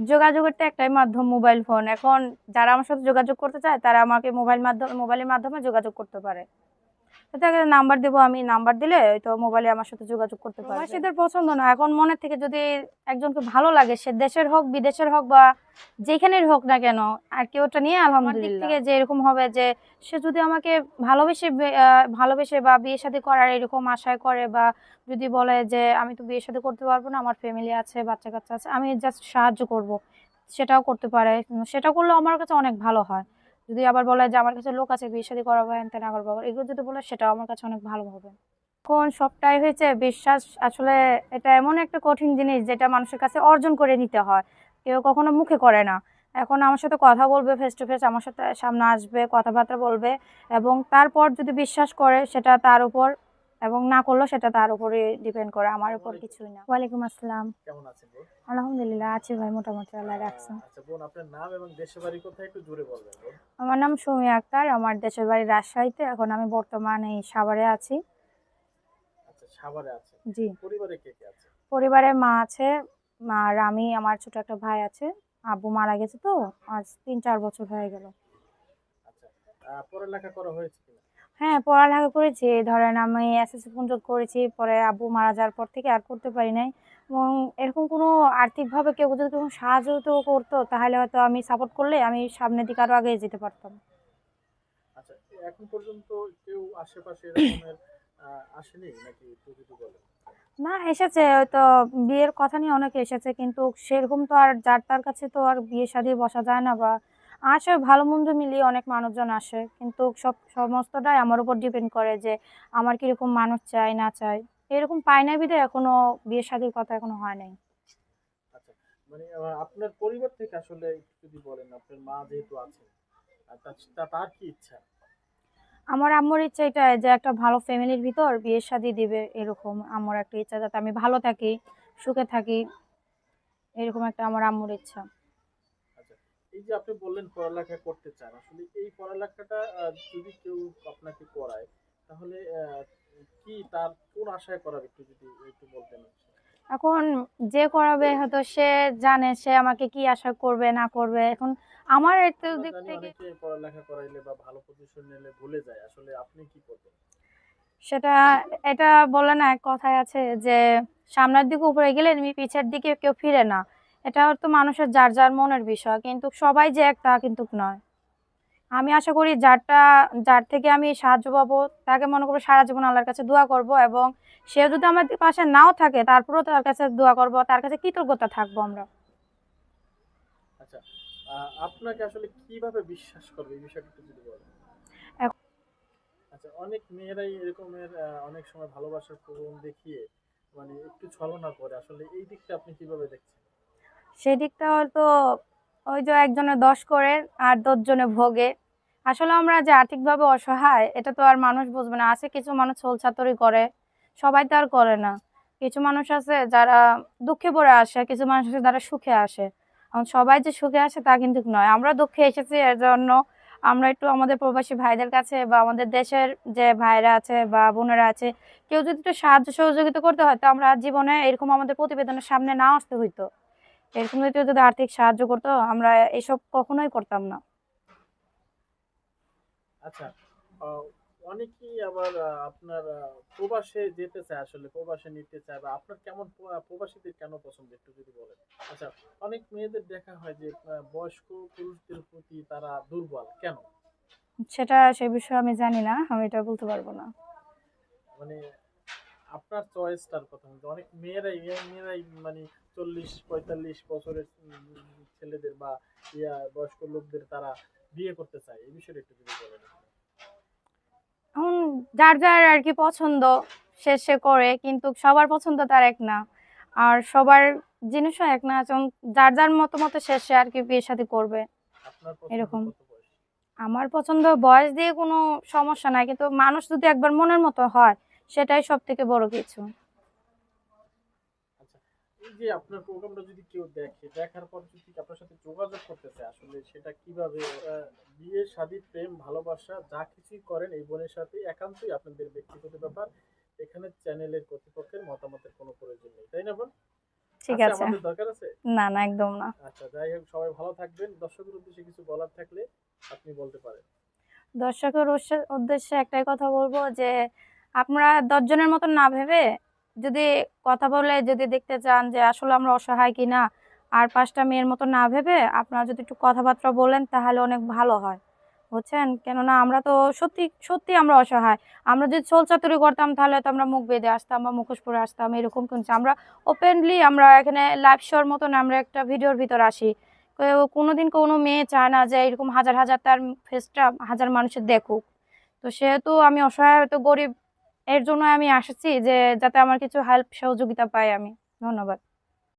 যোগাযোগের তো একটাই মাধ্যম মোবাইল ফোন এখন যারা আমার সাথে যোগাযোগ করতে চায়, তারা আমাকে মোবাইল মাধ্যমে মোবাইলের মাধ্যমে যোগাযোগ করতে পারে। তাকে নাম্বার দেবো আমি নাম্বার দিলে তো মোবাইলে আমার সাথে যোগাযোগ করতে পারে প্রবাসীদের পছন্দ না এখন মনের থেকে যদি একজনকে ভালো লাগে সে দেশের হোক বিদেশের হোক বা যেখানের হোক না কেন আর কি ওটা নিয়ে আলহামদুলিল্লাহ। থেকে যে এরকম হবে যে সে যদি আমাকে ভালোবেসে ভালোবেসে বা বিয়ে শাদী করার এরকম আশায় করে বা যদি বলে যে আমি তো বিয়ে শাদী করতে পারব না আমার ফ্যামিলি আছে বাচ্চা কাচ্চা আছে আমি জাস্ট সাহায্য করব সেটাও করতে পারে। সেটা করলেও আমার কাছে অনেক ভালো হয়। যদি আবার বলে যে আমার কাছে লোক আছে, বিয়ে শাদী করাবো হ্যান না বাগর এগুলো যদি বলে, সেটাও আমার কাছে অনেক ভালো হবে। এখন সবটাই হয়েছে, বিশ্বাস আসলে এটা এমন একটা কঠিন জিনিস যেটা মানুষের কাছে অর্জন করে নিতে হয়। কেউ কখনো মুখে করে না। এখন আমার সাথে কথা বলবে ফেস টু ফেস আমার সাথে সামনে আসবে, কথাবার্তা বলবে এবং তারপর যদি বিশ্বাস করে, সেটা তার উপর এবং না করলেও সেটা তার উপরে ডিপেন্ড করে আমার উপর কিছুই না। ওয়ালাইকুম আসসালাম। কেমন আছেন আলহামদুলিল্লাহ আছি ভাই মোটামুটি আল্লাহ রাখছেন আচ্ছা বোন আপনার নাম এবং দেশের বাড়ি কোথায় একটু জুড়ে বলবেন আমার নাম সৌমি আক্তার আমার দেশের বাড়ি রাজশাহীতে এখন আমি বর্তমানে এই সাভারে আছি। আচ্ছা সাভারে আছে জি। পরিবারে কে কে আছে? পরিবারে মা আছে মা আর আমি আমার ছোট একটা ভাই আছে আব্বু মারা গেছে তো আজ তিন চার বছর হয়ে গেল। আচ্ছা পড়ালেখা করা হয়েছে কিনা? হ্যাঁ পড়ালেখা করেছি। ধরেন আমি এসএসসি পর্যন্ত করেছি পরে আব্বু মারা যাওয়ার পর থেকে আর করতে পারি নাই। এবং এরকম কোনো আর্থিকভাবে কেউ যদি কোনো সাহায্য তো করতো তাহলে হয়তো আমি সাপোর্ট করলে আমি সামনের দিকে আরও আগে যেতে পারতাম। আচ্ছা এখন পর্যন্ত কেউ আশেপাশে এরকমের আসেনি নাকি? একটু যদি বলেন না এসেছে। হয়তো বিয়ের কথা নিয়ে অনেকে এসেছে কিন্তু সেরকম তো আর যার তার কাছে তো আর বিয়ে শাদী বসা যায় না বা আসে ভালো মন্দ মিলিয়ে অনেক মানুষজন আসে। কিন্তু সব সমস্তটাই আমার উপর ডিপেন্ড করে যে আমার কীরকম মানুষ চাই না চাই। এরকম পাই না বিধে এখনও বিয়ে শাদীর কথা এখনও হয় নাই। আচ্ছা মানে আপনার পরিবার থেকে আসলে যদি বলেন আপনার মা যেহেতু আছে তার কি ইচ্ছা? আমার আম্মুর ইচ্ছা এটাই যে একটা ভালো ফ্যামিলির ভিতর বিয়ে শাদী দিবে এরকম আমার একটা ইচ্ছা যাতে আমি ভালো থাকি সুখে থাকি এরকম একটা আমার আম্মুর ইচ্ছা। এই যে আপনি বললেন পড়ালেখা করতে চান আসলে এই পড়ালেখাটা যদি কেউ আপনাকে করায় তাহলে কি তার কোন আশায় করাবে একটু যদি একটু বলতেন এখন যে করাবে হয়তো সে জানে সে আমাকে কি আশা করবে না করবে। এখন আমার একটু দিক থেকে পড়ালেখা করাইলে বা ভালো পজিশন নিলে ভুলে যায়। আসলে আপনি কি করবেন? সেটা এটা বলে না এক কথায় আছে যে সামনের দিকে উপরে গেলে পিছের দিকে কেউ ফিরে না। এটা তো মানুষের যার যার মনের বিষয় কিন্তু সবাই যে এক তা কিন্তু নয়। আমি আশা করি যারটা যার থেকে আমি সাহায্য পাবো তাকে মনে করব সারা জীবন আল্লাহর কাছে দোয়া করব এবং সে যদি আমার পাশে নাও থাকে তারপরেও তার কাছে দোয়া করব তার কাছে কৃতজ্ঞতা থাকব আমরা। আচ্ছা আপনাকে আসলে কীভাবে বিশ্বাস করবে? এই বিষয়টা একটু যদি বলেন। আচ্ছা অনেক মেয়েরাই এরকমের অনেক সময় ভালোবাসার প্রবণ দেখিয়ে মানে একটু ছলনা করে। আসলে এই দিকটা আপনি কীভাবে দেখছেন? সেই দিকটা হয়তো ওই যে একজনে দশ করে আর দশজনে ভোগে। আসলে আমরা যে আর্থিকভাবে অসহায়, এটা তো আর মানুষ বুঝবে না। আছে কিছু মানুষ ছলছাতরি করে, সবাই তো আর করে না। কিছু মানুষ আছে যারা দুঃখে পড়ে আসে, কিছু মানুষ আছে যারা সুখে আসে। এখন সবাই যে সুখে আসে তা কিন্তু নয়। আমরা দুঃখে এসেছি, এর জন্য আমরা একটু আমাদের প্রবাসী ভাইদের কাছে বা আমাদের দেশের যে ভাইরা আছে বা বোনেরা আছে, কেউ যদি একটু সাহায্য সহযোগিতা করতে হয়, তো আমরা জীবনে এরকম আমাদের প্রতিবেদনের সামনে না আসতে হইতো। এরকম যদি যদি আর্থিক সাহায্য করতো আমরা এসব কখনোই করতাম না। আচ্ছা অনেকেই আবার আপনার প্রবাসে যেতে চায় আসলে প্রবাসে নিতে চায় বা আপনার কেমন প্র- প্রবাসীদের কেন পছন্দ একটু যদি বলেন? আচ্ছা অনেক মেয়েদের দেখা হয় যে বয়স্ক পুরুষদের প্রতি তারা দুর্বল কেন? সেটা সে বিষয়ে আমি জানি না আমি এটা বলতে পারব না। মানে আপনার চয়েসটার কথা বলতে অনেক মেয়েরাই মেয়েরাই মানে চল্লিশ পঁয়তাল্লিশ বছরের ছেলেদের বা ইয়া বয়স্ক লোকদের তারা বিয়ে করতে চায়। এই বিষয়ে একটু যদি বলেন। এখন যার যার আর কি পছন্দ সে সে করে কিন্তু সবার পছন্দ তার এক না। আর সবার জিনিসও এক না যেমন যার যার মতো মতো সে সে আর কি বিয়ে সাথে করবে। এরকম। আমার পছন্দ বয়স দিয়ে কোনো সমস্যা নাই কিন্তু মানুষ যদি একবার মনের মতো হয় সেটাই সব থেকে বড় কিছু। যে আপনার প্রোগ্রামটা যদি কেউ দেখে দেখার পর যদি আপনার সাথে যোগাযোগ করতে চায় আসলে সেটা কীভাবে বিয়ে শাদী প্রেম ভালোবাসা যা কিছুই করেন এই বোনের সাথে একান্তই আপনাদের ব্যক্তিগত ব্যাপার এখানে চ্যানেলের কর্তৃপক্ষের মতামতের কোনো প্রয়োজন নেই তাই না বোন? ঠিক আছে, আছে। আমাদের দরকার আছে? না না একদম না। আচ্ছা যাই হোক সবাই ভালো থাকবেন। দর্শকের উদ্দেশ্যে কিছু বলার থাকলে আপনি বলতে পারেন। দর্শকের উদ্দেশ্যে- উদ্দেশ্যে একটাই কথা বলব যে আপনারা দশজনের মতন না ভেবে যদি কথা বলে যদি দেখতে চান যে আসলে আমরা অসহায় কি না আর পাঁচটা মেয়ের মতো না ভেবে আপনারা যদি একটু কথাবার্তা বলেন তাহলে অনেক ভালো হয়। বুঝছেন? কেননা আমরা তো সত্যি সত্যি আমরা অসহায়। আমরা যদি সোল চাতুরি করতাম তাহলে তো আমরা মুখ বেঁধে আসতাম বা মুখোশ পরে আসতাম, এরকম কিন্তু আমরা ওপেনলি আমরা এখানে লাইভ শোর মতন আমরা একটা ভিডিওর ভিতর আসি। কেউ কোনোদিন কোনো মেয়ে চায় না যে এরকম হাজার হাজার তার ফেসটা হাজার মানুষের দেখুক। তো সেহেতু আমি অসহায়, হয়তো গরিব এর জন্য আমি আসছি যে যাতে আমার কিছু হেল্প সহযোগিতা পাই আমি। ধন্যবাদ।